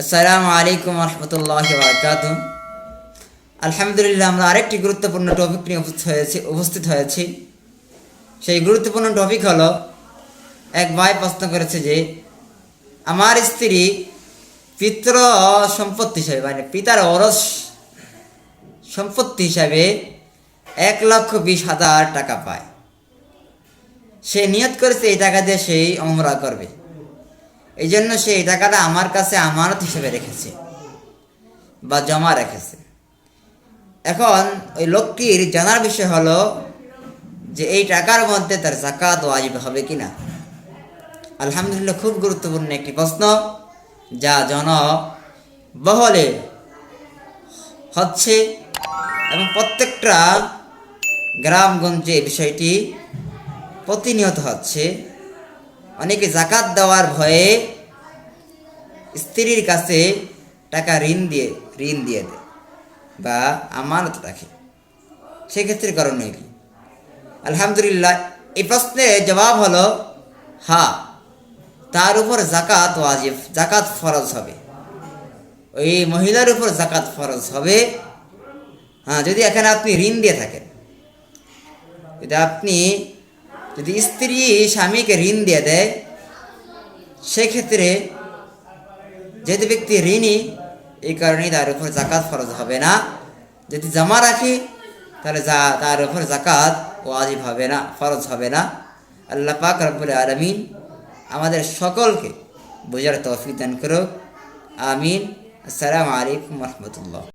আসসালামু আলাইকুম রহমতুল্লাহ বারকাত আলহামদুলিল্লাহ, আমরা আরেকটি গুরুত্বপূর্ণ টপিক নিয়ে উপস্থিত হয়েছি উপস্থিত হয়েছি। সেই গুরুত্বপূর্ণ টপিক হলো, এক ভাই প্রশ্ন করেছে যে, আমার স্ত্রী পিতৃ সম্পত্তি হিসাবে মানে পিতার অরস সম্পত্তি হিসাবে এক লক্ষ বিশ হাজার টাকা পায়। সে নিয়ত করেছে এই টাকা দিয়ে সেই অমরা করবে। এই জন্য সে এই টাকাটা আমার কাছে আমানত হিসেবে রেখেছে বা জমা রেখেছে। এখন ওই লোকটির জানার বিষয় হলো যে এই টাকার মধ্যে তার জাকাত ওয়াজিব হবে কি না আলহামদুলিল্লাহ খুব গুরুত্বপূর্ণ একটি প্রশ্ন, যা জন বহলে হচ্ছে এবং প্রত্যেকটা গ্রামগঞ্জে বিষয়টি প্রতিনিয়ত হচ্ছে। অনেকে জাকাত দেওয়ার ভয়ে স্ত্রীর কাছে টাকা ঋণ দিয়ে ঋণ দিয়ে দেয় বা আমানত রাখে। সেক্ষেত্রে করণীয় কি? আলহামদুলিল্লাহ, এই প্রশ্নের জবাব হলো, হা, তার উপর জাকাত ওয়াজিব, জাকাত ফরজ হবে। ওই মহিলার উপর জাকাত ফরজ হবে। হ্যাঁ যদি এখানে আপনি ঋণ দিয়ে থাকেন, যদি আপনি যদি স্ত্রী স্বামীকে ঋণ দিয়ে দেয়, সেক্ষেত্রে যেহেতু ব্যক্তি ঋণী, এই কারণে তার উপর জাকাত ফরজ হবে না। যদি জমা রাখে, তাহলে যা, তার উপর জাকাত ওয়াজিব হবে না, ফরজ হবে না। আল্লাহ পাক রব্বুল আলমিন আমাদের সকলকে বোঝার তৌফিক দান করুক। আমিন। আসসালামু আলাইকুম রহমতুল্লাহ।